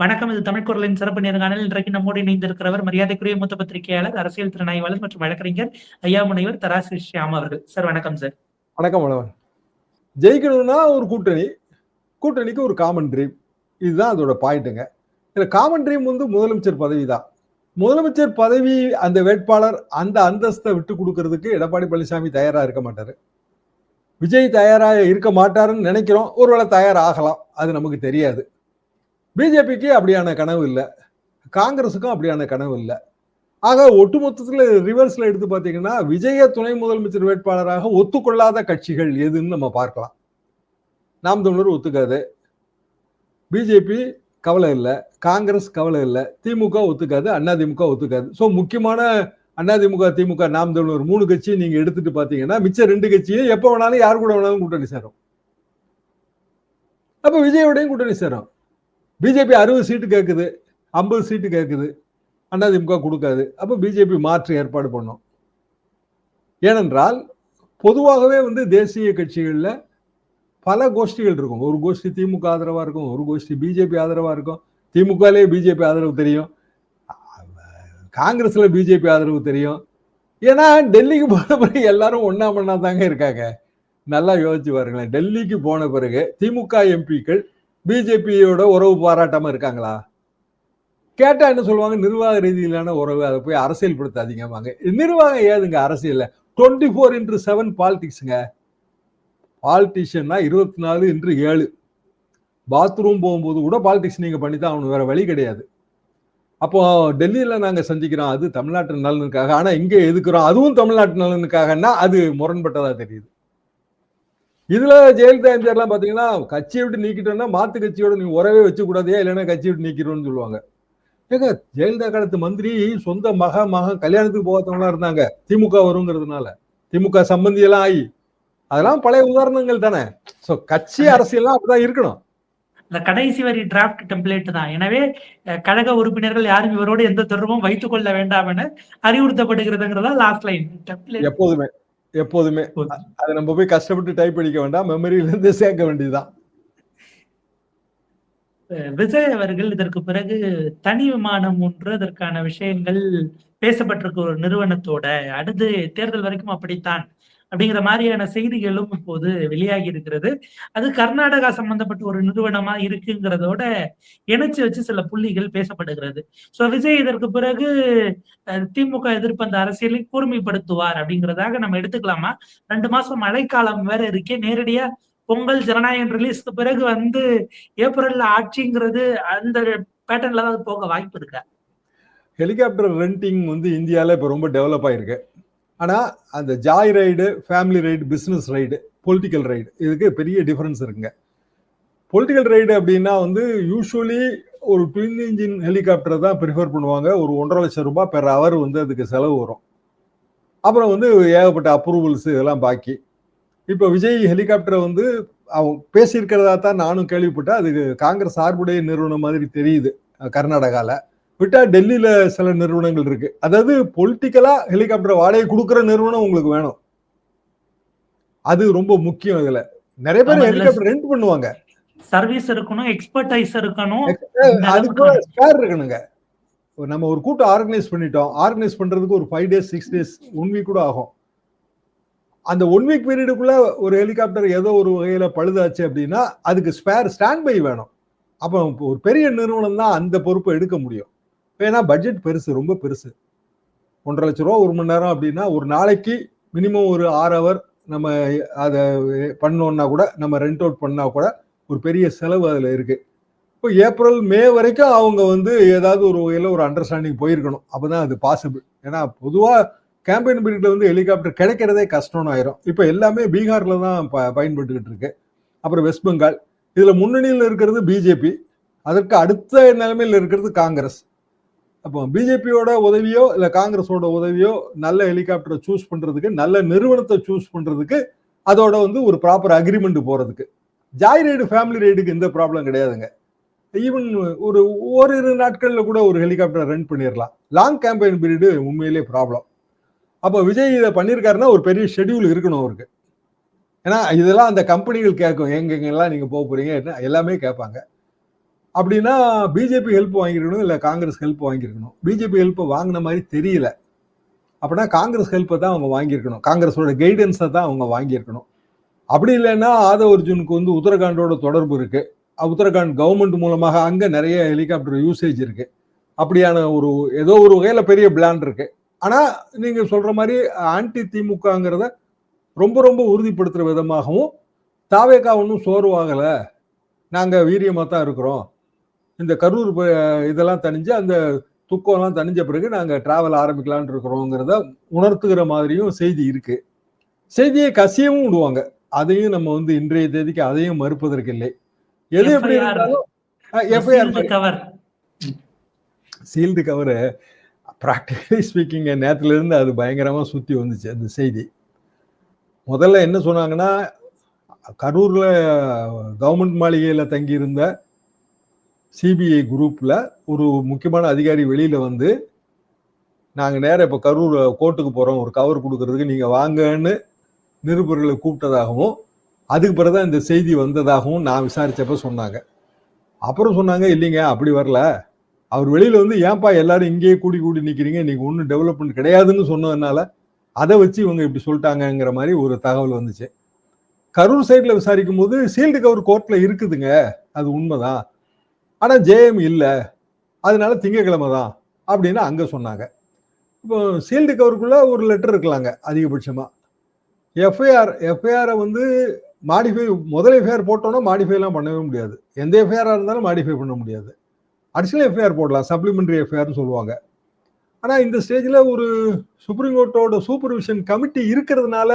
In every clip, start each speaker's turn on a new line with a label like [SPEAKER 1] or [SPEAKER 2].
[SPEAKER 1] வணக்கம் இது தமிழ் குரலின் சிறப்பு நேர்காணல் இன்றைக்கு நம்மோடு இணைந்திருக்கிறவர் மரியாதைக்குரிய மூத்த பத்திரிகையாளர் அரசியல் திறனாய்வாளர் மற்றும் வழக்கறிஞர் ஐயா முனைவர் தராசு ஷியாம் அவர்கள். சார் வணக்கம் சார்.
[SPEAKER 2] வணக்கம் வணவன் ஜெயிக்கணும்னா ஒரு கூட்டணி. கூட்டணிக்கு ஒரு காமன் ட்ரீம் இதுதான் அதோட பாயிண்ட்டுங்க இதில் காமன் ட்ரீம் வந்து முதலமைச்சர் பதவி தான். முதலமைச்சர் பதவி அந்த வேட்பாளர் அந்த அந்தஸ்தை விட்டு கொடுக்கறதுக்கு எடப்பாடி பழனிசாமி தயாரா இருக்க மாட்டாரு. விஜய் தயாராக இருக்க மாட்டாருன்னு நினைக்கிறோம். ஒருவேளை தயாராகலாம். அது நமக்கு தெரியாது. பிஜேபிக்கு அப்படியான கனவு இல்லை. காங்கிரஸுக்கும் அப்படியான கனவு இல்லை. ஆக ஒட்டுமொத்தத்தில் ரிவர்ஸில் எடுத்து பார்த்தீங்கன்னா விஜய துணை முதலமைச்சர் வேட்பாளராக ஒத்துக்கொள்ளாத கட்சிகள் எதுன்னு நம்ம பார்க்கலாம். நாம் தமிழர் ஒத்துக்காது. பிஜேபி கவலை இல்லை. காங்கிரஸ் கவலை இல்லை. திமுக ஒத்துக்காது. அதிமுக ஒத்துக்காது. ஸோ முக்கியமான அதிமுக திமுக நாம் தமிழர் மூணு கட்சியும் நீங்கள் எடுத்துட்டு பார்த்தீங்கன்னா மிச்ச ரெண்டு கட்சியும் எப்போ வேணாலும் யார் கூட வேணாலும் கூட்டணி சேரும். அப்போ விஜயோடையும் கூட்டணி சேரும். பிஜேபி அறுபது சீட்டு கேட்குது ஐம்பது சீட்டு கேட்குது அதிமுக கொடுக்காது. அப்போ பிஜேபி மாற்று ஏற்பாடு பண்ணும். ஏனென்றால் பொதுவாகவே வந்து தேசிய கட்சிகளில் பல கோஷ்டிகள் இருக்கும். ஒரு கோஷ்டி திமுக ஆதரவாக இருக்கும் ஒரு கோஷ்டி பிஜேபி ஆதரவாக இருக்கும். திமுகலே பிஜேபி ஆதரவு தெரியும். காங்கிரஸில் பிஜேபி ஆதரவு தெரியும். ஏன்னா டெல்லிக்கு போன பிறகு எல்லாரும் ஒன்றா மண்ணா தாங்க இருக்காங்க. நல்லா யோசிச்சு பாருங்களேன். டெல்லிக்கு போன பிறகு திமுக எம்பிக்கள் பிஜேபியோட உறவு பாராட்டாம இருக்காங்களா? கேட்டா என்ன சொல்லுவாங்க? நிர்வாக ரீதியிலான உறவு அதை போய் அரசியல்படுத்தாதீங்கம்பாங்க. நிர்வாகம் ஏதுங்க அரசியல்ல? டுவெண்ட்டி ஃபோர் இன்ட்ரு செவன் பாலிடிக்ஸுங்க பாலிட்டிஷியன்னா இருபத்தி நாலு இன்று ஏழு. பாத்ரூம் போகும்போது கூட பாலிடிக்ஸ் நீங்கள் பண்ணி தான் அவனுக்கு வேற வழி கிடையாது. அப்போ டெல்லியில் நாங்கள் சந்திக்கிறோம் அது தமிழ்நாட்டு நலனுக்காக. ஆனால் இங்கே எதுக்குறோம்? அதுவும் தமிழ்நாட்டு நலனுக்காகன்னா அது முரண்பட்டதாக தெரியுது. இதுல ஜெயலலிதா எம்ஜிஆர்லாம் பாத்தீங்கன்னா கட்சியை விட்டு நீக்கிட்டோம்னா மாத்து கட்சியோட நீ உறவே வச்சு கூடாதே இல்லைன்னா கட்சியை விட்டு நீக்கிறோம்னு சொல்லுவாங்க. ஏங்க ஜெயலலிதா காலத்து மந்திரி சொந்த மக மக கல்யாணத்துக்கு போகாதவங்களா இருந்தாங்க. திமுக வருங்கிறதுனால. திமுக சம்பந்தி எல்லாம் ஆகி அதெல்லாம் பழைய உதாரணங்கள் தானே. சோ கட்சி அரசியல்லாம் அப்படிதான் இருக்கணும்.
[SPEAKER 1] இந்த கடைசி வரி டிராஃப்ட் டெம்ப்ளேட் தான். எனவே கழக உறுப்பினர்கள் யாரும் இவரோடு எந்த தொடர்பும் வைத்துக் கொள்ள வேண்டாம் என அறிவுறுத்தப்படுகிறதுங்கிறதா லாஸ்ட் லைன்
[SPEAKER 2] எப்போதுமே. எப்போதுமே. அதை நம்ம போய் கஷ்டப்பட்டு டைப் அடிக்க வேண்டாம். மெமரியில இருந்து சேர்க்க வேண்டியதுதான்.
[SPEAKER 1] விஜய் அவர்கள் இதற்கு பிறகு தனி விமானம் ஒன்று அதற்கான விஷயங்கள் பேசப்பட்டிருக்க ஒரு நிறுவனத்தோட அடுத்து தேர்தல் வரைக்கும் அப்படித்தான். அப்படிங்கிற மாதிரியான செய்திகளும் இப்போது வெளியாகி இருக்கிறது. அது கர்நாடகா சம்பந்தப்பட்ட ஒரு நிறுவனமா இருக்குங்கிறதோட இணைச்சு வச்சு சில புள்ளிகள் பேசப்படுகிறது. சோ விஜய் இதற்கு பிறகு திமுக எதிர்ப்பு அந்த அரசியலை கூர்மைப்படுத்துவார் அப்படிங்கிறதாக நம்ம எடுத்துக்கலாமா? ரெண்டு மாசம் மழைக்காலம் வேற இருக்கே நேரடியா பொங்கல் ஜனநாயகம் ரிலீஸ்க்கு பிறகு வந்து ஏப்ரல்ல ஆட்சிங்கிறது அந்த பேட்டர்ன்ல தான் போக வாய்ப்பு இருக்கா?
[SPEAKER 2] ஹெலிகாப்டர் ரெண்டிங் வந்து இந்தியாவில் இப்போ ரொம்ப டெவலப் ஆயிருக்கு. ஆனால் அந்த joy ride family ride business ride political ride இதுக்கு பெரிய டிஃப்ரென்ஸ் இருக்குங்க. பொலிட்டிக்கல் ரைடு அப்படின்னா வந்து யூஸ்வலி ஒரு ட்வின் இன்ஜின் ஹெலிகாப்டர் தான் ப்ரிஃபர் பண்ணுவாங்க. ஒரு ஒன்றரை லட்சம் ரூபாய் பெர் ஹவர் வந்து அதுக்கு செலவு வரும். அப்புறம் வந்து ஏகப்பட்ட அப்ரூவல்ஸ் இதெல்லாம் பாக்கி. இப்போ விஜய் ஹெலிகாப்டரை வந்து அவங்க பேசியிருக்கிறதா தான் நானும் கேள்விப்பட்டேன். அது காங்கிரஸ் சார்புடைய நிறுவனம் மாதிரி தெரியுது கர்நாடகாவில் விட்டா டெல்லியில சில நிறுவனங்கள் இருக்கு. அதாவது பொலிட்டிக்கலா ஹெலிகாப்டர் வாடகை கொடுக்குற நிறுவனம் உங்களுக்கு வேணும். அது ரொம்ப முக்கியம் இதுல. நிறைய பேர் ஹெலிகாப்டர் ரெண்ட் பண்ணுவாங்க.
[SPEAKER 1] சர்வீஸ் இருக்கணும் எக்ஸ்பர்டைஸ் இருக்கணும்.
[SPEAKER 2] அதுக்கு ஸ்பேர் இருக்கணுங்க. நம்ம ஒரு கூட்டம் ஆர்கனைஸ் பண்ணிட்டோம். ஆர்கனைஸ் பண்றதுக்கு ஒரு five days six days one week கூட ஆகும். அந்த ஒன் வீக் பீரியடுக்குள்ள ஒரு ஹெலிகாப்டர் ஏதோ ஒரு வகையில பழுதாச்சு அப்படின்னா அதுக்கு ஸ்பேர் ஸ்டாண்ட் பை வேணும். அப்போ ஒரு பெரிய நிறுவனம் தான் அந்த பொறுப்பை எடுக்க முடியும். ஏன்னா பட்ஜெட் பெருசு ரொம்ப பெருசு. ஒன்றரை லட்ச ரூபா ஒரு மணி நேரம் அப்படின்னா ஒரு நாளைக்கு மினிமம் ஒரு ஆறு ஹவர் நம்ம அதை பண்ணோன்னா கூட நம்ம ரெண்ட் அவுட் பண்ணால் கூட ஒரு பெரிய செலவு அதில் இருக்குது இப்போ ஏப்ரல் மே வரைக்கும் அவங்க வந்து ஏதாவது ஒரு வகையில் ஒரு அண்டர்ஸ்டாண்டிங் போயிருக்கணும். அப்போ தான் அது பாசிபிள் ஏன்னா பொதுவாக கேம்பெயின் பீரியடில் வந்து ஹெலிகாப்டர் கிடைக்கிறதே கஷ்டம்னு ஆயிரும். இப்போ எல்லாமே பீகாரில் தான் ப பயன்பட்டுக்கிட்டு இருக்கு. அப்புறம் வெஸ்ட் பெங்கால். இதில் முன்னணியில் இருக்கிறது பிஜேபி அதற்கு அடுத்த நிலைமையில் இருக்கிறது காங்கிரஸ். அப்போ பிஜேபியோட உதவியோ இல்லை காங்கிரஸோட உதவியோ நல்ல ஹெலிகாப்டரை சூஸ் பண்ணுறதுக்கு நல்ல நிறுவனத்தை சூஸ் பண்ணுறதுக்கு அதோட வந்து ஒரு ப்ராப்பர் அக்ரிமெண்ட் போகிறதுக்கு ஜாய் ரைடு ஃபேமிலி ரைடுக்கு எந்த ப்ராப்ளம் கிடையாதுங்க. ஈவன் ஒரு ஓரிரு நாட்களில் கூட ஒரு ஹெலிகாப்டர் ரன் பண்ணிடலாம் லாங் கேம்பெயின் பீரியடு உண்மையிலே ப்ராப்ளம் அப்போ விஜய் இதை பண்ணியிருக்காருன்னா ஒரு பெரிய ஷெடியூல் இருக்கணும் அவருக்கு. ஏன்னா இதெல்லாம் அந்த கம்பெனிகள் கேட்கும். எங்கெங்கெல்லாம் நீங்கள் போக போகிறீங்க என்ன எல்லாமே கேட்பாங்க. அப்படின்னா பிஜேபி ஹெல்ப் வாங்கியிருக்கணும் இல்லை காங்கிரஸ் ஹெல்ப் வாங்கியிருக்கணும். பிஜேபி ஹெல்ப் வாங்கின மாதிரி தெரியல. அப்படின்னா காங்கிரஸ் ஹெல்ப்பை தான் அவங்க வாங்கியிருக்கணும். காங்கிரஸோட கைடன்ஸை தான் அவங்க வாங்கியிருக்கணும். அப்படி இல்லைன்னா ஆதவ் அர்ஜுனுக்கு வந்து உத்தரகாண்டோட தொடர்பு இருக்கு. உத்தரகாண்ட் கவர்மெண்ட் மூலமாக அங்கே நிறைய ஹெலிகாப்டர் யூசேஜ் இருக்கு. அப்படியான ஒரு ஏதோ ஒரு வகையில் பெரிய பிளான் இருக்கு. ஆனால் நீங்கள் சொல்கிற மாதிரி ஆன்டி திமுகங்கிறத ரொம்ப ரொம்ப உறுதிப்படுத்துகிற விதமாகவும் தாவேக்கா ஒன்றும் சோர்வாகலை நாங்கள் வீரியமாக தான் இருக்கிறோம். இந்த கரூர் இதெல்லாம் தணிஞ்சு அந்த துக்கம்லாம் தணிஞ்ச பிறகு நாங்க டிராவல் ஆரம்பிக்கலாம்னு இருக்கிறோங்கிறத உணர்த்துகிற மாதிரியும் செய்தி இருக்கு செய்தியை கசியவும் விடுவாங்க அதையும் நம்ம வந்து இன்றைய தேதிக்கு அதையும் மறுப்பதற்கு இல்லை எது எப்படி. இருந்தாலும் FIR
[SPEAKER 1] cover.
[SPEAKER 2] Sealed cover practically speaking நேரத்துல இருந்து அது பயங்கரமா சுத்தி வந்துச்சு அந்த செய்தி முதல்ல என்ன சொன்னாங்கன்னா கரூர்ல கவர்மெண்ட் மாளிகையில தங்கியிருந்த சிபிஐ குரூப்ல ஒரு முக்கியமான அதிகாரி வெளியில வந்து நாங்கள் நேரம் இப்போ கரூர் கோர்ட்டுக்கு போகிறோம் ஒரு கவர் கொடுக்கறதுக்கு நீங்கள் வாங்கன்னு நிருபர்களை கூப்பிட்டதாகவும் அதுக்கு பிறகுதான் இந்த செய்தி வந்ததாகவும் நான் விசாரித்தப்ப சொன்னாங்க. அப்புறம் சொன்னாங்க இல்லைங்க அப்படி வரல. அவர் வெளியில் வந்து ஏன்பா எல்லாரும் இங்கேயே கூடி கூடி நிற்கிறீங்க நீங்கள் ஒன்றும் டெவலப்மெண்ட் கிடையாதுன்னு சொன்னதுனால அதை வச்சு இவங்க இப்படி சொல்லிட்டாங்கங்கிற மாதிரி ஒரு தகவல் வந்துச்சு. கரூர் சைடில் விசாரிக்கும் போது சீல்டு கவர் கோர்ட்டில் இருக்குதுங்க. அது உண்மைதான். ஆனால் ஜேஎம் இல்லை. அதனால திங்கக்கிழமை தான் அப்படின்னு அங்கே சொன்னாங்க. இப்போ சீல்டு கவருக்குள்ளே ஒரு லெட்டர் இருக்கலாங்க அதிகபட்சமாக எஃப்ஐஆர் எஃப்ஐஆரை வந்து மாடிஃபை முதல் எஃப்ஐஆர் போட்டோன்னா மாடிஃபைலாம் பண்ணவே முடியாது. எந்த எஃப்ஐஆராக இருந்தாலும் மாடிஃபை பண்ண முடியாது. அடிஷனல் எஃப்ஐஆர் போடலாம் சப்ளிமெண்ட்ரி எஃப்ஐஆர்னு சொல்லுவாங்க. ஆனால் இந்த ஸ்டேஜில் ஒரு சுப்ரீம் கோர்ட்டோட சூப்பர்விஷன் கமிட்டி இருக்கிறதுனால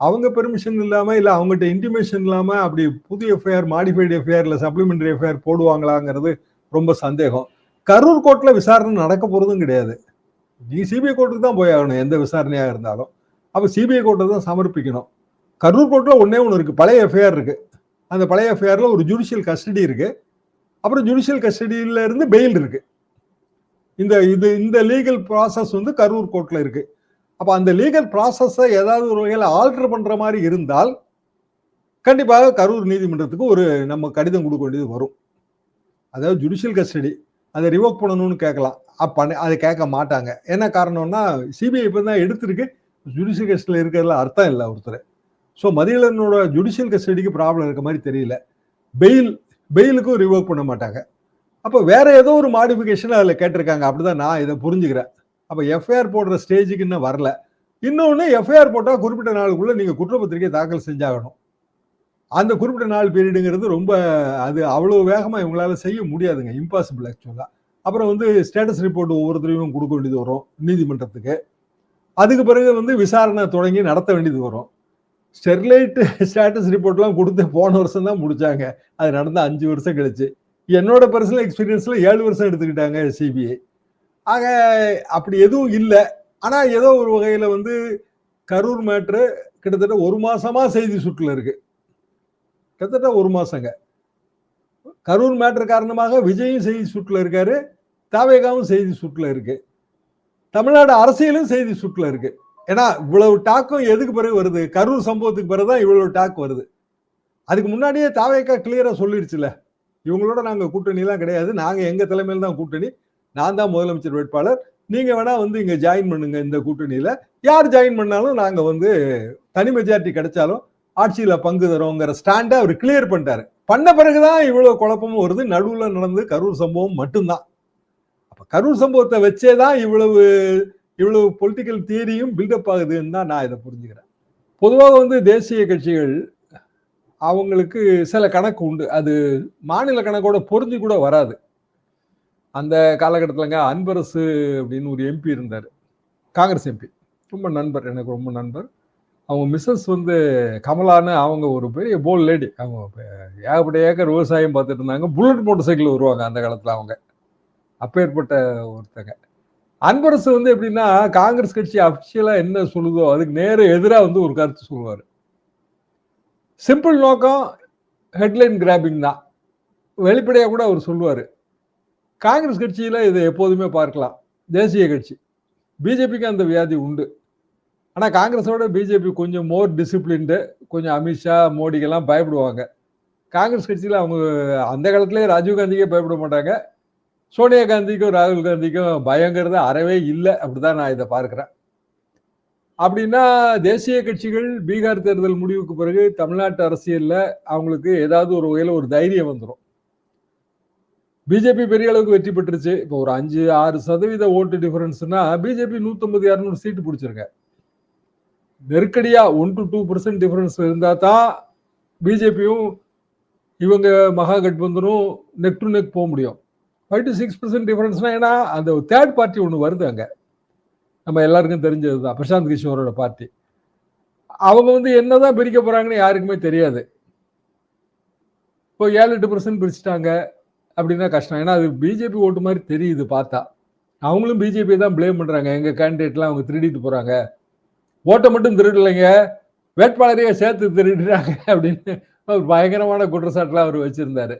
[SPEAKER 2] அவங்க பெர்மிஷன் இல்லாமல் இல்லை அவங்ககிட்ட இன்டிமேஷன் இல்லாமல் அப்படி புது எஃப்ஐஆர் மாடிஃபைடு எஃப்ஐஆர் இல்லை சப்ளிமெண்டரி எஃப்ஐஆர் போடுவாங்களாங்கிறது ரொம்ப சந்தேகம். கரூர் கோர்ட்டில் விசாரணை நடக்க போகிறதும் கிடையாது. நீ சிபிஐ கோர்ட்டுக்கு தான் போய் ஆகணும் எந்த விசாரணையாக இருந்தாலும். அப்போ சிபிஐ கோர்ட்டை தான் சமர்ப்பிக்கணும். கரூர் கோர்ட்டில் ஒன்றே ஒன்று இருக்குது பழைய எஃப்ஐஆர் இருக்குது அந்த பழைய எஃப்ஐஆரில் ஒரு ஜுடிஷியல் கஸ்டடி இருக்குது அப்புறம் ஜுடிஷியல் கஸ்டடியிலேருந்து பெயில் இருக்குது இந்த இது இந்த லீகல் ப்ராசஸ் வந்து கரூர் கோர்ட்டில் இருக்குது அப்போ அந்த லீகல் ப்ராசஸை ஏதாவது ஒரு வகையில் ஆல்டர் பண்ணுற மாதிரி இருந்தால் கண்டிப்பாக கரூர் நீதிமன்றத்துக்கு ஒரு நம்ம கடிதம் கொடுக்க வேண்டியது வரும். அதாவது ஜுடிஷியல் கஸ்டடி அதை ரிவோக் பண்ணணும்னு கேட்கலாம். அப்போ அதை கேட்க மாட்டாங்க. என்ன காரணம்னா சிபிஐ இப்போ தான் எடுத்திருக்கு. ஜுடிஷியல் கஸ்டடியில் இருக்கிறதுல அர்த்தம் இல்லை ஒருத்தர். ஸோ மதியிலனோட ஜுடிஷியல் கஸ்டடிக்கு ப்ராப்ளம் இருக்க மாதிரி தெரியல. பெயில் பெயிலுக்கும் ரிவோக் பண்ண மாட்டாங்க. அப்போ வேற ஏதோ ஒரு மாடிஃபிகேஷன் அதில் கேட்டிருக்காங்க. அப்படிதான் நான் இதை புரிஞ்சுக்கிறேன். அப்போ எஃப்ஐஆர் போடுற ஸ்டேஜுக்கு இன்னும் வரல. இன்னொன்று எஃப்ஐஆர் போட்டால் குறிப்பிட்ட நாளுக்குள்ள நீங்கள் குற்றப்பத்திரிகை தாக்கல் செஞ்சாகணும். அந்த குறிப்பிட்ட நாள் பீரியடுங்கிறது ரொம்ப அது அவ்வளோ வேகமாக இவங்களால செய்ய முடியாதுங்க. இம்பாசிபிள் ஆக்சுவலாக அப்புறம் வந்து ஸ்டேட்டஸ் ரிப்போர்ட் ஒவ்வொருத்தரையும் கொடுக்க வேண்டியது வரும் நீதிமன்றத்துக்கு. அதுக்கு பிறகு வந்து விசாரணை தொடங்கி நடத்த வேண்டியது வரும். ஸ்டெர்லைட் ஸ்டேட்டஸ் ரிப்போர்ட்லாம் கொடுத்து போன வருஷம் தான் முடிச்சாங்க. அது நடந்த அஞ்சு வருஷம் கழிச்சு. என்னோட பர்சனல் எக்ஸ்பீரியன்ஸில் ஏழு வருஷம் எடுத்துக்கிட்டாங்க சிபிஐ ஆக அப்படி எதுவும் இல்லை. ஆனா ஏதோ ஒரு வகையில வந்து கரூர் மேட்ரு கிட்டத்தட்ட ஒரு மாசமா செய்தி சுற்றுல இருக்கு. கிட்டத்தட்ட ஒரு மாசங்க. கரூர் மேட்ரு காரணமாக விஜயும் செய்தி சுற்றுல இருக்காரு. தாவேகாவும் செய்தி சுற்றுல இருக்கு. தமிழ்நாடு அரசியலும் செய்தி சுற்றுல இருக்கு. ஏன்னா இவ்வளவு டாக்கும் எதுக்கு பிறகு வருது? கரூர் சம்பவத்துக்கு பிறகுதான் இவ்வளவு டாக் வருது. அதுக்கு முன்னாடியே தாவேக்கா கிளியரா சொல்லிடுச்சுல இவங்களோட நாங்க கூட்டணி எல்லாம் கிடையாது. நாங்க எங்க தலைமையில் தான் கூட்டணி. நான் தான் முதலமைச்சர் வேட்பாளர். நீங்க வேணா வந்து இங்க ஜாயின் பண்ணுங்க இந்த கூட்டணியில. யார் ஜாயின் பண்ணாலும் நாங்க வந்து தனி மெஜாரிட்டி கிடைச்சாலும் ஆட்சியில பங்கு தரோங்கிற ஸ்டாண்டை அவர் கிளியர் பண்ணிட்டாரு. பண்ண பிறகுதான் இவ்வளவு குழப்பமும் வருது. நடுவில் நடந்து கரூர் சம்பவம் மட்டும்தான். அப்ப கரூர் சம்பவத்தை வச்சே தான் இவ்வளவு இவ்வளவு பொலிட்டிக்கல் தியரியும் பில்டப் ஆகுதுன்னு தான் நான் இதை புரிஞ்சுக்கிறேன். பொதுவாக வந்து தேசிய கட்சிகள் அவங்களுக்கு சில கணக்கு உண்டு. அது மாநில கணக்கோட பொருந்தி கூட வராது. அந்த காலகட்டத்திலங்க அன்பரசு அப்படின்னு ஒரு எம்பி இருந்தார். காங்கிரஸ் எம்பி ரொம்ப நண்பர் எனக்கு ரொம்ப நண்பர். அவங்க மிஸ்ஸஸ் வந்து கமலான்னு அவங்க ஒரு பெரிய போல் லேடி அவங்க ஏகப்பட்ட ஏக்கர் விவசாயம் பார்த்துட்டு இருந்தாங்க. புல்லட் மோட்டர் சைக்கிள் வருவாங்க அந்த காலத்தில் அவங்க. அப்பேற்பட்ட ஒருத்தங்க. அன்பரசு வந்து எப்படின்னா காங்கிரஸ் கட்சி அஃபிஷியலாக என்ன சொல்லுதோ அதுக்கு நேர எதிராக வந்து ஒரு கருத்து சொல்லுவார். சிம்பிள் நோக்கம் ஹெட்லைன் கிராபிங் தான். வெளிப்படையாக கூட அவர் சொல்லுவார். காங்கிரஸ் கட்சியில் இதை எப்போதுமே பார்க்கலாம். தேசிய கட்சி. பிஜேபிக்கு அந்த வியாதி உண்டு. ஆனால் காங்கிரஸோட பிஜேபி கொஞ்சம் மோர் டிசிப்ளின்டு கொஞ்சம் அமித்ஷா மோடிக்கெல்லாம் பயப்படுவாங்க. காங்கிரஸ் கட்சியில் அவங்க அந்த காலத்துலேயே ராஜீவ்காந்திக்கே பயப்பட மாட்டாங்க. சோனியா காந்திக்கும் ராகுல் காந்திக்கும் பயங்கிறது அறவே இல்லை. அப்படிதான் நான் இதை பார்க்குறேன். அப்படின்னா தேசிய கட்சிகள் பீகார் தேர்தல் முடிவுக்கு பிறகு தமிழ்நாட்டு அரசியலில் அவங்களுக்கு ஏதாவது ஒரு வகையில் ஒரு தைரியம் வந்துடும் பிஜேபி பெரிய அளவுக்கு வெற்றி பெற்றுச்சு. இப்போ ஒரு அஞ்சு ஆறு சதவீத ஓட்டு டிஃபரன்ஸ்னா பிஜேபி நூற்றம்பது இரநூறு சீட்டு பிடிச்சிருங்க. நெருக்கடியா one to two percent difference இருந்தா தான் பிஜேபியும் இவங்க மகா கட்பந்தனும் நெக் டு நெக் போக முடியும். ஃபைவ் டு சிக்ஸ் பர்சன்ட் டிஃபரன்ஸ்னா ஏன்னா அந்த தேர்ட் பார்ட்டி ஒன்று வருது அங்கே. நம்ம எல்லாருக்கும் தெரிஞ்சது தான். பிரசாந்த் கிஷோரோட பார்ட்டி அவங்க வந்து என்னதான் பிரிக்க போறாங்கன்னு யாருக்குமே தெரியாது. இப்போ ஏழு எட்டு பர்சன்ட் பிரிச்சுட்டாங்க. அப்படின்னா கஷ்டம். ஏன்னா அது பிஜேபி ஓட்டு மாதிரி தெரியுது பார்த்தா. அவங்களும் பிஜேபி தான் பிளேம் பண்ணுறாங்க எங்கள் கேண்டிடேட்லாம் அவங்க திருடிட்டு போகிறாங்க ஓட்டை மட்டும் திருடலைங்க. வேட்பாளரையே சேர்த்து திருடுறாங்க அப்படின்னு ஒரு பயங்கரமான குற்றச்சாட்டுலாம் அவர் வச்சுருந்தார்.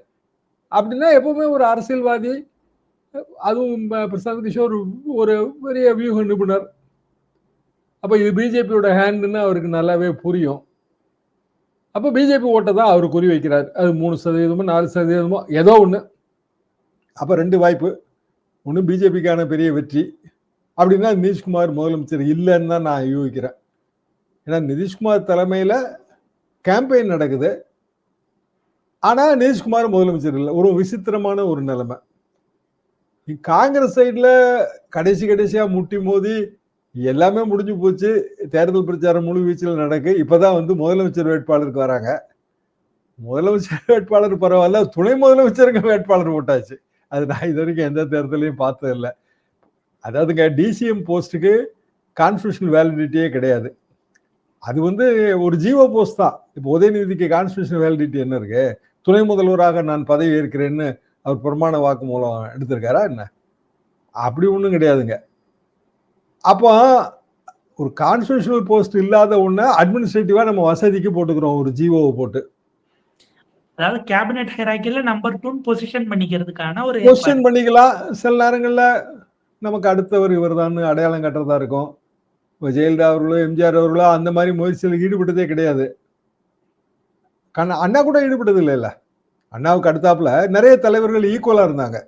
[SPEAKER 2] அப்படின்னா எப்பவுமே ஒரு அரசியல்வாதி அதுவும் ப- பிரசாந்த் கிஷோர் ஒரு பெரிய வியூக நிபுணர். அப்போ இது பிஜேபியோட ஹேண்டுன்னு அவருக்கு நல்லாவே புரியும். அப்போ பிஜேபி ஓட்டை தான் அவர் குறி வைக்கிறார். அது மூணு சதவீதமோ நாலு சதவீதமோ ஏதோ ஒன்று அப்போ ரெண்டு வாய்ப்பு. ஒன்று பிஜேபிக்கான பெரிய வெற்றி. அப்படின்னா நிதிஷ்குமார் முதலமைச்சர் இல்லைன்னு தான் நான் யூகிக்கிறேன். ஏன்னா நிதிஷ்குமார் தலைமையில் கேம்பெயின் நடக்குது. ஆனால் நிதிஷ்குமார் முதலமைச்சர் இல்லை. ஒரு விசித்திரமான ஒரு நிலைமை. காங்கிரஸ் சைடில் கடைசி கடைசியாக முட்டி மோதி எல்லாமே முடிஞ்சு போச்சு. தேர்தல் பிரச்சாரம் முழு வீச்சில் நடக்கு. இப்பதான் வந்து முதலமைச்சர் வேட்பாளருக்கு வராங்க. முதலமைச்சர் வேட்பாளர் பரவாயில்ல. துணை முதலமைச்சருக்கு வேட்பாளர் போட்டாச்சு. அது நான் இது வரைக்கும் எந்த தேர்தலையும் பார்த்தது இல்லை. அதாவதுங்க டிசிஎம் போஸ்ட்டுக்கு கான்ஸ்டியூஷன் வேலிடிட்டியே கிடையாது. அது வந்து ஒரு ஜீவோ போஸ்ட் தான். இப்போ உதயநிதிக்கு கான்ஸ்டியூஷன் வேலிடிட்டி என்ன இருக்கு? துணை முதல்வராக நான் பதவி ஏற்கிறேன்னு அவர் பிரமாண வாக்குமூலம் எடுத்திருக்காரா என்ன? அப்படி ஒன்றும் கிடையாதுங்க. அப்போ ஒரு கான்ஸ்டியூஷனல் போஸ்ட் இல்லாத ஒன்று அட்மினிஸ்ட்ரேட்டிவாக நம்ம வசதிக்கு போட்டுக்கிறோம் ஒரு ஜிஓவை போட்டு.
[SPEAKER 1] அதாவது கேபினெட் ஹைராக்கில நம்பர் டூ பொசிஷன் பண்ணிக்கிறதுக்கான ஒரு
[SPEAKER 2] கொஸ்டின் பண்ணிக்கலாம். சில நேரங்கள்ல நமக்கு அடுத்தவர் இவர் அடையாளம் கட்டுறதா இருக்கும். இப்போ ஜெயலலிதா அவர்களோ எம்ஜிஆர் அவர்களோ அந்த மாதிரி முயற்சியில் ஈடுபட்டதே கிடையாது. கண்ண அண்ணா கூட ஈடுபட்டது இல்லைல்ல. அண்ணாவுக்கு அடுத்தாப்புல நிறைய தலைவர்கள் ஈக்குவலா இருந்தாங்க.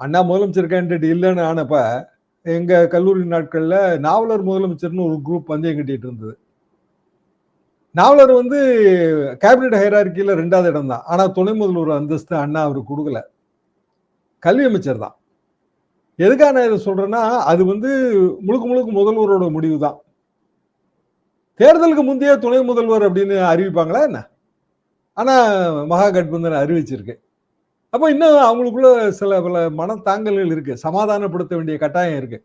[SPEAKER 2] அண்ணா முதலமைச்சர் கேண்டிடேட் இல்லைன்னு ஆனப்ப எங்க கல்லூரி நாட்கள்ல நாவலர் முதலமைச்சர்னு ஒரு குரூப் பந்தயம் கட்டிட்டு இருந்தது. நாவலர் வந்து கேபினட் ஹைரார்கியில் ரெண்டாவது இடம் தான் ஆனால் துணை முதல்வர் அந்தஸ்து அண்ணா அவர் கொடுக்கல. கல்வி அமைச்சர் தான். எதுக்காக நான் இதை சொல்கிறேன்னா அது வந்து முழுக்க முழுக்க முதல்வரோட முடிவு தான் தேர்தலுக்கு முந்தைய துணை முதல்வர் அப்படின்னு அறிவிப்பாங்களா என்ன? ஆனால் மகா கட்பந்தன் அறிவிச்சிருக்கு. அப்போ இன்னும் அவங்களுக்குள்ள சில பல மனத்தாங்கல்கள் இருக்குது சமாதானப்படுத்த வேண்டிய கட்டாயம் இருக்குது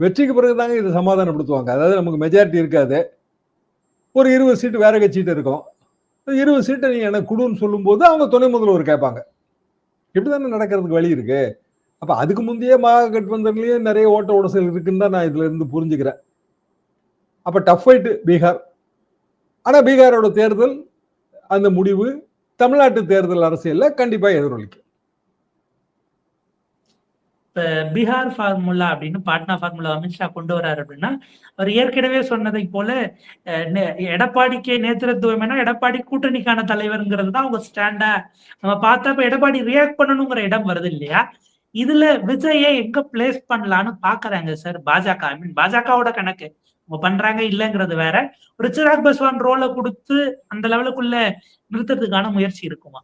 [SPEAKER 2] வெற்றிக்கு பிறகு தாங்க இதை சமாதானப்படுத்துவாங்க. அதாவது நமக்கு மெஜாரிட்டி இருக்காது. ஒரு இருபது சீட்டு வேற கட்சிட்டு இருக்கும். இருபது சீட்டை நீங்கள் எனக்கு கொடுன்னு சொல்லும்போது அவங்க துணை முதல்வர் கேட்பாங்க. இப்படிதானே நடக்கிறதுக்கு வழி இருக்கு? அப்போ அதுக்கு முந்தைய மகா நிறைய ஓட்ட உடசல் இருக்குன்னு தான் நான் இதுல இருந்து புரிஞ்சுக்கிறேன். அப்போ டஃப் ஃபைட்டு பீகார். ஆனால் பீகாரோட தேர்தல் அந்த முடிவு தமிழ்நாட்டு தேர்தல் அரசியலில் கண்டிப்பாக எதிரொலிக்கும்.
[SPEAKER 1] இப்ப பீகார் ஃபார்முலா அப்படின்னு பாட்னா ஃபார்முலா அமித்ஷா கொண்டு வர்றாரு அப்படின்னா அவர் ஏற்கனவே சொன்னதை போல அஹ், நே- நேத்திரத்துவம் எடப்பாடி கூட்டணிக்கான தலைவருங்கிறது தான் அவங்க ஸ்டாண்டா நம்ம பார்த்தப்ப எடப்பாடி ரியாக்ட் பண்ணணுங்கிற இடம் வருது இல்லையா? இதுல விஜயை எங்க பிளேஸ் பண்ணலான்னு பாக்குறாங்க சார் பாஜக. ஐ மீன் பாஜகவோட கணக்கு. அவங்க பண்றாங்க இல்லைங்கிறது வேற. ஒரு சிராக் பஸ்வான் ரோலை கொடுத்து அந்த லெவலுக்குள்ள நிறுத்துறதுக்கான முயற்சி இருக்குமா?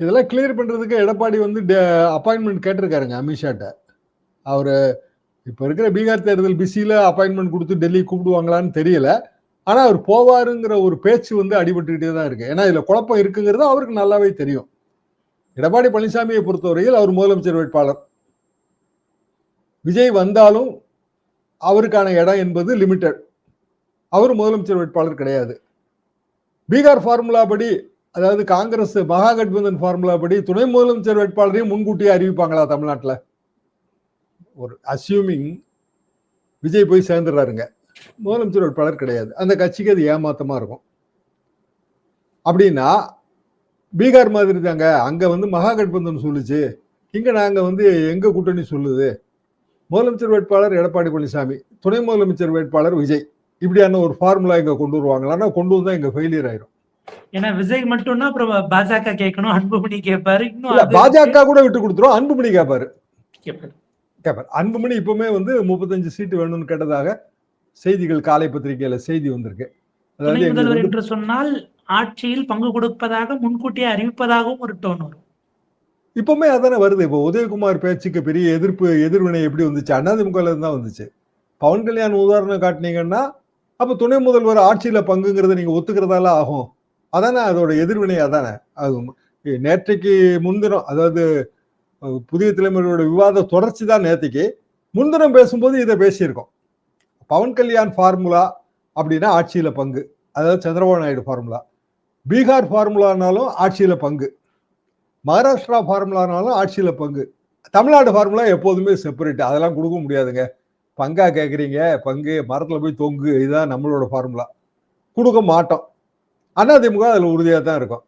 [SPEAKER 2] இதெல்லாம் கிளியர் பண்ணுறதுக்கு எடப்பாடி வந்து அப்பாயின்மெண்ட் கேட்டிருக்காருங்க அமித்ஷாட்ட. அவர் இப்போ இருக்கிற பீகார் தேர்தல் பிஸியில் அப்பாயின்மெண்ட் கொடுத்து டெல்லி கூப்பிடுவாங்களான்னு தெரியல. ஆனால் அவர் போவாருங்கிற ஒரு பேச்சு வந்து அடிபட்டுக்கிட்டே தான் இருக்கு. ஏன்னா இதில் குழப்பம் இருக்குங்கிறது அவருக்கு நல்லாவே தெரியும். எடப்பாடி பழனிசாமியை பொறுத்தவரையில் அவர் முதலமைச்சர் வேட்பாளர். விஜய் வந்தாலும் அவருக்கான இடம் என்பது லிமிட்டட் அவர் முதலமைச்சர் வேட்பாளர் கிடையாது. பீகார் ஃபார்முலா படி அதாவது காங்கிரஸ் மகாகட்பந்தன் ஃபார்முலா படி துணை முதலமைச்சர் வேட்பாளரையும் முன்கூட்டியே அறிவிப்பாங்களா தமிழ்நாட்டில்? ஒரு அசியூமிங் விஜய் போய் சேர்ந்துடுறாருங்க. முதலமைச்சர் வேட்பாளர் கிடையாது. அந்த கட்சிக்கு அது ஏமாத்தமாக இருக்கும். அப்படின்னா பீகார் மாதிரி தாங்க. அங்கே வந்து மகாகட்பந்தன் சொல்லுச்சு. இங்கே நாங்கள் வந்து எங்கள் கூட்டணி சொல்லுது? முதலமைச்சர் வேட்பாளர் எடப்பாடி பழனிசாமி துணை முதலமைச்சர் வேட்பாளர் விஜய். இப்படியான ஒரு ஃபார்முலா இங்கே கொண்டு வருவாங்களான்னா கொண்டு வந்தால் இங்கே ஃபெயிலியர் ஆயிரும்.
[SPEAKER 1] ஏன்னா விஜய் மட்டும்னா அப்புறம் பாஜக கேட்கணும் அன்புமணி கேட்பாரு இன்னும்
[SPEAKER 2] பாஜக கூட விட்டு கொடுத்துரும் அன்புமணி கேட்பாரு.
[SPEAKER 1] கேட்பாரு.
[SPEAKER 2] அன்புமணி இப்பவுமே வந்து முப்பத்தஞ்சு சீட்டு வேணும்னு கேட்டதாக செய்திகள் காலை பத்திரிகையில செய்தி வந்திருக்கு.
[SPEAKER 1] முதல்வர் என்று சொன்னால் ஆட்சியில் பங்கு கொடுப்பதாக முன்கூட்டியே அறிவிப்பதாகவும் ஒரு டோன் வரும்.
[SPEAKER 2] இப்பவுமே அதானே வருது. இப்போ உதயகுமார் பேச்சுக்கு பெரிய எதிர்ப்பு எதிர்வினை எப்படி வந்துச்சு? அதிமுக தான் வந்துச்சு. பவன் கல்யாண் உதாரணம் காட்டினீங்கன்னா அப்ப துணை முதல்வர் ஆட்சியில பங்குங்கிறத நீங்க ஒத்துக்கிறதால ஆகும். அதானே அதோட எதிர்வினை அதானே அது நேற்றைக்கு முன்தினம் அதாவது புதிய தலைமுறையோட விவாத தொடர்ச்சி தான் நேற்றுக்கு முன்தினம் பேசும்போது இதை பேசியிருக்கோம். பவன் கல்யாண் ஃபார்முலா அப்படின்னா ஆட்சியில் பங்கு. அதாவது சந்திரபாபு நாயுடு ஃபார்முலா. பீகார் ஃபார்முலானாலும் ஆட்சியில் பங்கு. மகாராஷ்டிரா ஃபார்முலானாலும் ஆட்சியில் பங்கு. தமிழ்நாடு ஃபார்முலா எப்போதுமே செப்பரேட் அதெல்லாம் கொடுக்க முடியாதுங்க. பங்காக கேட்குறீங்க பங்கு மரத்தில் போய் தொங்கு இதுதான் நம்மளோட ஃபார்முலா. கொடுக்க மாட்டோம். அதிமுக அதில் உறுதியாக தான் இருக்கும்.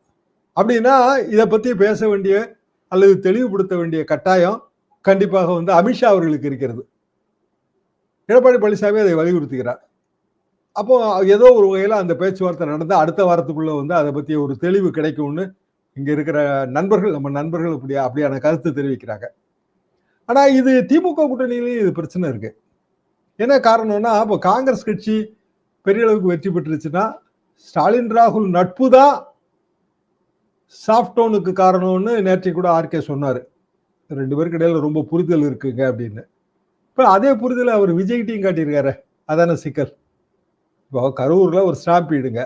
[SPEAKER 2] அப்படின்னா இதை பற்றி பேச வேண்டிய அல்லது தெளிவுபடுத்த வேண்டிய கட்டாயம் கண்டிப்பாக வந்து அமித்ஷா அவர்களுக்கு இருக்கிறது. எடப்பாடி பழனிசாமி அதை வலியுறுத்துகிறார். அப்போ ஏதோ ஒரு வகையில் அந்த பேச்சுவார்த்தை நடந்து அடுத்த வாரத்துக்குள்ளே வந்து அதை பற்றி ஒரு தெளிவு கிடைக்கும்னு இங்கே இருக்கிற நண்பர்கள் நம்ம நண்பர்கள் அப்படி அப்படியான கருத்து தெரிவிக்கிறாங்க. ஆனால் இது திமுக கூட்டணியிலையும் இது பிரச்சனை இருக்குது என்ன காரணம்னா இப்போ காங்கிரஸ் கட்சி பெரிய அளவுக்கு வெற்றி பெற்றுச்சுன்னா ஸ்டாலின் ராகுல் நட்பு தான் சாஃப்டோனுக்கு காரணம்னு நேற்றை கூட ஆர்கே சொன்னார். ரெண்டு பேருக்கு இடையில ரொம்ப புரிதல் இருக்குங்க அப்படின்னு. இப்போ அதே புரிதலை அவர் விஜய்கிட்டையும் காட்டியிருக்காரு. அதான சிக்கல். இப்போ கரூரில் ஒரு ஸ்டாம்பீடுங்க.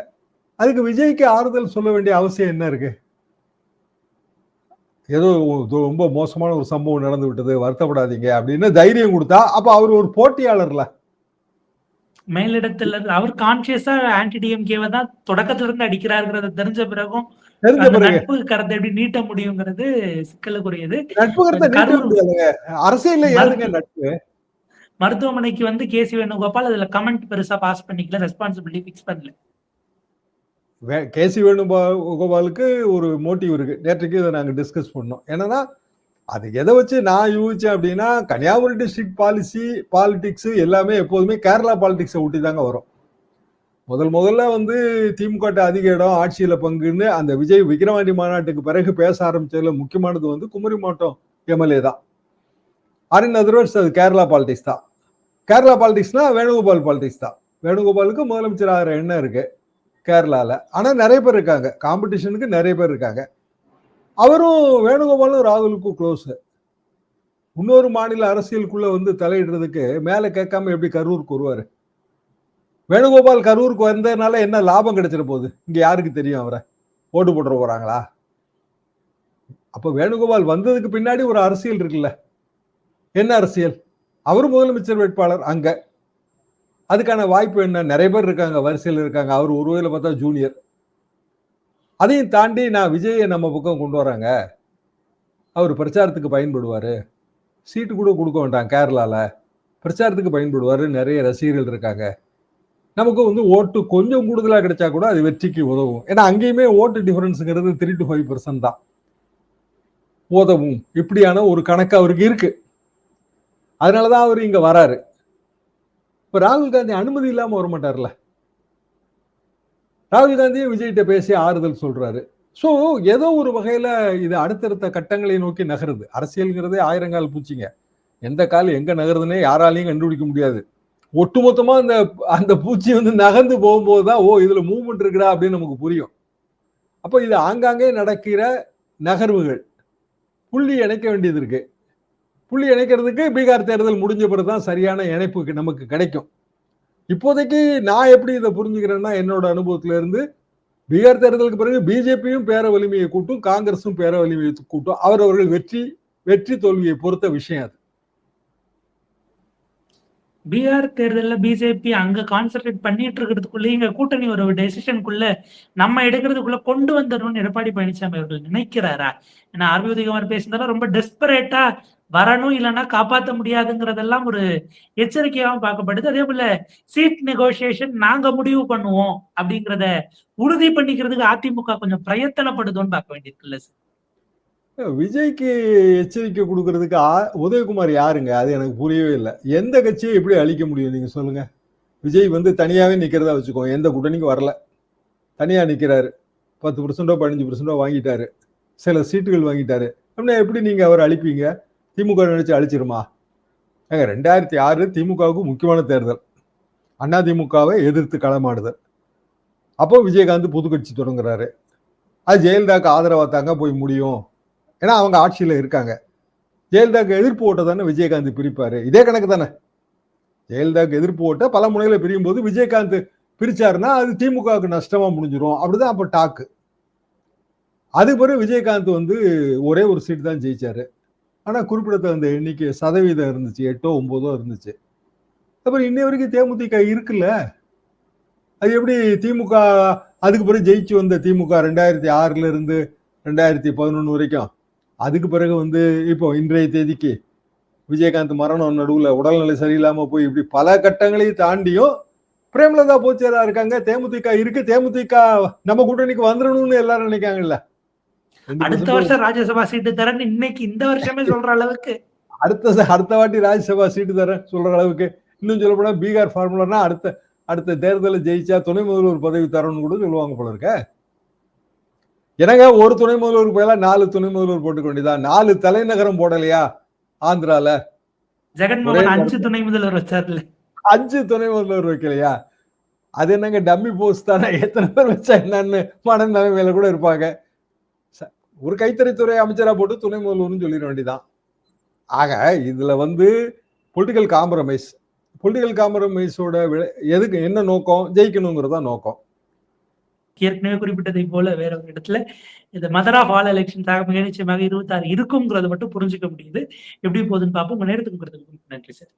[SPEAKER 2] அதுக்கு விஜய்க்கு ஆறுதல் சொல்ல வேண்டிய அவசியம் என்ன இருக்கு? ஏதோ ரொம்ப மோசமான ஒரு சம்பவம் நடந்து விட்டது வருத்தப்படாதீங்க அப்படின்னு தைரியம் கொடுத்தா அப்போ அவர் ஒரு போட்டியாளர்ல.
[SPEAKER 1] மேலிடத்துல இருந்து அவர் கான்சியஸா ஆன்டி டிஎம்கேவை தான் தொடக்கத்துல இருந்து அடிக்கிறாருங்கிறத தெரிஞ்ச பிறகும் நட்பு கரத்தை எப்படி நீட்ட முடியுங்கிறது சிக்கலுக்குரியது.
[SPEAKER 2] நட்பு கருத்தை
[SPEAKER 1] மருத்துவமனைக்கு வந்து கேசி வேணுகோபால் அதுல கமெண்ட் பெருசா பாஸ் பண்ணிக்கல ரெஸ்பான்சிபிலிட்டி ஃபிக்ஸ் பண்ணல.
[SPEAKER 2] வே- கேசி வேணுகோபாலுக்கு ஒரு மோட்டிவ் இருக்கு. நேற்றுக்கு இதை நாங்க டிஸ்கஸ் பண்ணோம். என்னன்னா அது எதை வச்சு நான் யூகிச்சேன் அப்படின்னா கன்னியாகுமரி டிஸ்ட்ரிக்ட் பாலிசி பாலிடிக்ஸ் எல்லாமே எப்போதுமே கேரளா பாலிடிக்ஸை ஒட்டி தாங்க வரும். முதல் முதல்ல வந்து திமுக அதிக இடம் ஆட்சியில் பங்குன்னு அந்த விஜய் விக்ரவாண்டி மாநாட்டுக்கு பிறகு பேச ஆரம்பிச்சதுல முக்கியமானது வந்து குமரி மாவட்டம் எம்எல்ஏ தான். அரின் அதர்வர்ஸ் அது கேரளா பாலிடிக்ஸ் தான். கேரளா பாலிடிக்ஸ்னா வேணுகோபால் பாலிடிக்ஸ் தான். வேணுகோபாலுக்கு முதலமைச்சர் ஆகிற எண்ணம் இருக்கு கேரளாவில் ஆனால் நிறைய பேர் இருக்காங்க. காம்படிஷனுக்கு நிறைய பேர் இருக்காங்க. அவரும் வேணுகோபாலும் ராகுலுக்கும் க்ளோஸு இன்னொரு மாநில அரசியலுக்குள்ளே வந்து தலையிடுறதுக்கு மேலே கேட்காம எப்படி கரூருக்கு வருவார்? வேணுகோபால் கரூருக்கு வந்ததுனால என்ன லாபம் கிடைச்சிட போகுது? இங்கே யாருக்கு தெரியும் அவரை? ஓட்டு போட்டுற போகிறாங்களா அப்போ வேணுகோபால் வந்ததுக்கு பின்னாடி ஒரு அரசியல் இருக்குல்ல. என்ன அரசியல்? அவர் முதலமைச்சர் வேட்பாளர் அங்கே. அதுக்கான வாய்ப்பு என்ன? நிறைய பேர் இருக்காங்க வரிசையில் இருக்காங்க. அவர் ஒரு வகையில் பார்த்தா ஜூனியர் அதையும் தாண்டி நான் விஜயை நம்ம பக்கம் கொண்டு வராங்க அவர் பிரச்சாரத்துக்கு பயன்படுவார். சீட்டு கூட கொடுக்க வேண்டாம் கேரளாவில் பிரச்சாரத்துக்கு பயன்படுவார். நிறைய ரசிகர்கள் இருக்காங்க. நமக்கு வந்து ஓட்டு கொஞ்சம் கூடுதலாக கிடைச்சா கூட அது வெற்றிக்கு உதவும். ஏன்னா அங்கேயுமே ஓட்டு டிஃபரன்ஸுங்கிறது த்ரீ டு ஃபைவ் பர்சன்ட் தான். உதவும். இப்படியான ஒரு கணக்கு அவருக்கு இருக்கு. அதனாலதான் அவர் இங்கே வராரு. இப்போ ராகுல் காந்தி அனுமதி இல்லாமல் வர மாட்டார்ல ராகுல் காந்தி விஜய்கிட்ட பேசி ஆறுதல் சொல்றாரு. ஸோ ஏதோ ஒரு வகையில இது அடுத்தடுத்த கட்டங்களை நோக்கி நகருது. அரசியல்ங்கிறதே ஆயிரங்கால் பூச்சிங்க. எந்த கால் எங்க நகருதுன்னே யாராலையும் கண்டுபிடிக்க முடியாது. ஒட்டுமொத்தமா அந்த அந்த பூச்சி வந்து நகர்ந்து போகும்போது தான் ஓ இதுல மூவ்மெண்ட் இருக்குடா அப்படின்னு நமக்கு புரியும். அப்போ இது ஆங்காங்கே நடக்கிற நகர்வுகள். புள்ளி இணைக்க வேண்டியது இருக்கு. புள்ளி இணைக்கிறதுக்கு பீகார் தேர்தல் முடிஞ்ச பிறகு தான் சரியான இணைப்பு நமக்கு கிடைக்கும். இப்போதைக்கு நான் எப்படி இதை புரிஞ்சுக்கிறேன்னா என்னோட அனுபவத்துல இருந்து பீகார் தேர்தலுக்கு பிறகு பிஜேபியும் பேர வலிமையை கூட்டும் காங்கிரஸும் பேர வலிமையை கூட்டும். அவர் அவர்கள் வெற்றி வெற்றி தோல்வியை பொறுத்த விஷயம் அது.
[SPEAKER 1] பீகார் தேர்தலில் பிஜேபி அங்க கான்சென்ட்ரேட் பண்ணிட்டு இருக்கிறதுக்குள்ளே இங்க கூட்டணி ஒரு டெசிஷனுக்குள்ள நம்ம எடுக்கிறதுக்குள்ள கொண்டு வந்துடணும்னு எடப்பாடி பழனிசாமி அவர்கள் நினைக்கிறாரா? ஏன்னா ஆர்வி உதயகுமார் பேசினாலும் ரொம்ப டெஸ்பரேட்டா வரணும் இல்லைன்னா காப்பாற்ற முடியாதுங்கிறதெல்லாம் ஒரு எச்சரிக்கையாகவும் பார்க்கப்படுது. அதே போல சீட் நெகோசியேஷன் நாங்க முடிவு பண்ணுவோம் அப்படிங்கிறத உறுதி பண்ணிக்கிறதுக்கு அதிமுக கொஞ்சம் பிரயத்தனப்படுதோன்னு பார்க்க வேண்டியிருக்குல்ல சார்
[SPEAKER 2] விஜய்க்கு எச்சரிக்கை கொடுக்கறதுக்கு ஆ- உதயகுமார் யாருங்க? அது எனக்கு புரியவே இல்லை. எந்த கட்சியை எப்படி அழிக்க முடியும் நீங்க சொல்லுங்க. விஜய் வந்து தனியாவே நிக்கிறதா வச்சுக்கோ எந்த கூட்டணிக்கும் வரல. தனியா நிக்கிறாரு. பத்து பர்சன்டோ பதினஞ்சு பர்சன்டோ வாங்கிட்டாரு. சில சீட்டுகள் வாங்கிட்டாரு. அப்படின்னா எப்படி நீங்க அவர் அழிப்பீங்க? திமுக நினைச்சு அழிச்சிருமா? ஏங்க ரெண்டாயிரத்தி ஆறு திமுகவுக்கு முக்கியமான தேர்தல். அண்ணா திமுகவை எதிர்த்து களமாடுதல். அப்போ விஜயகாந்த் புதுக்கட்சி தொடங்குறாரு. அது ஜெயலலிதாக்கு ஆதரவாக தாங்க போய் முடியும். ஏன்னா அவங்க ஆட்சியில் இருக்காங்க. ஜெயலலிதாக்கு எதிர்ப்பு ஓட்டை தானே விஜயகாந்த் பிரிப்பார். இதே கணக்கு தானே. ஜெயலலிதாக்கு எதிர்ப்பு ஓட்ட பல முனைகளை பிரியும் போது விஜயகாந்த் பிரிச்சாருன்னா அது திமுகவுக்கு நஷ்டமாக முடிஞ்சிடும் அப்படிதான் அப்போ டாக்கு. அதுக்கு பிறகு விஜயகாந்த் வந்து ஒரே ஒரு சீட் தான் ஜெயிச்சாரு. ஆனால் குறிப்பிடத்தகுந்த எண்ணிக்கை சதவீதம் இருந்துச்சு எட்டோ ஒம்போதோ இருந்துச்சு. அப்புறம் இன்னை வரைக்கும் தேமுதிக இருக்குல்ல? அது எப்படி திமுக அதுக்கு பிறகு ஜெயிச்சு வந்த திமுக ரெண்டாயிரத்தி ஆறுல இருந்து ரெண்டாயிரத்தி பதினொன்று வரைக்கும். அதுக்கு பிறகு வந்து இப்போ இன்றைய தேதிக்கு விஜயகாந்த் மரணம் நடுவில் உடல்நிலை சரியில்லாமல் போய் இப்படி பல கட்டங்களையும் தாண்டியும் பிரேமலதா போச்சேரா இருக்காங்க. தேமுதிக இருக்கு. தேமுதிக நம்ம கூட்டணிக்கு வந்துடணும்னு எல்லாரும் நினைக்காங்கல்ல.
[SPEAKER 1] அடுத்த வருஷம் ராஜ்யசபா சீட்டு தரேன்னு இன்னைக்கு இந்த வருஷமே சொல்ற அளவுக்கு.
[SPEAKER 2] அடுத்த அடுத்த வாட்டி ராஜ்யசபா சீட்டு தரேன் சொல்ற அளவுக்கு. இன்னும் சொல்ல போனா பீகார் ஃபார்முலானா அடுத்த அடுத்த தேர்தலில் ஜெயிச்சா துணை முதல்வர் பதவி தரணும்னு கூட சொல்லுவாங்க போல இருக்க. எனக்கு ஒரு துணை முதல்வர் போயல நாலு துணை முதல்வர் போட்டுக்க வேண்டியதா நாலு தலைநகரம் போடலையா ஆந்திரால?
[SPEAKER 1] ஜெகன்மோகன் அஞ்சு துணை முதல்வர் வச்சார்ல.
[SPEAKER 2] அஞ்சு துணை முதல்வர் வைக்கலையா? அது என்னங்க டம்மி போஸ்ட் தானே? எத்தனை பேர் வச்சா என்னன்னு மன நிலைமையில கூட இருப்பாங்க. ஒரு கைத்தறித்துறை அமைச்சரா போட்டு துணை முதல்வர்னு சொல்லிட வேண்டியதான் ஆக இதுல வந்து பொலிட்டிக்கல் காம்ப்ரமைஸ் பொலிட்டிக்கல் காம்ப்ரமைஸோட எதுக்கு என்ன நோக்கம் ஜெயிக்கணுங்கிறதா நோக்கம்.
[SPEAKER 1] ஏற்கனவே குறிப்பிட்டதை போல வேற ஒரு இடத்துல இந்த மதர் ஆஃப் ஆல் எலெக்ஷன்ஸாக மிக நிச்சயமாக இருபத்தாறு இருக்குங்கிறத மட்டும் புரிஞ்சுக்க முடியுது. எப்படி போகுதுன்னு பார்ப்போம். உங்க நேரத்துக்கு நன்றி சார்.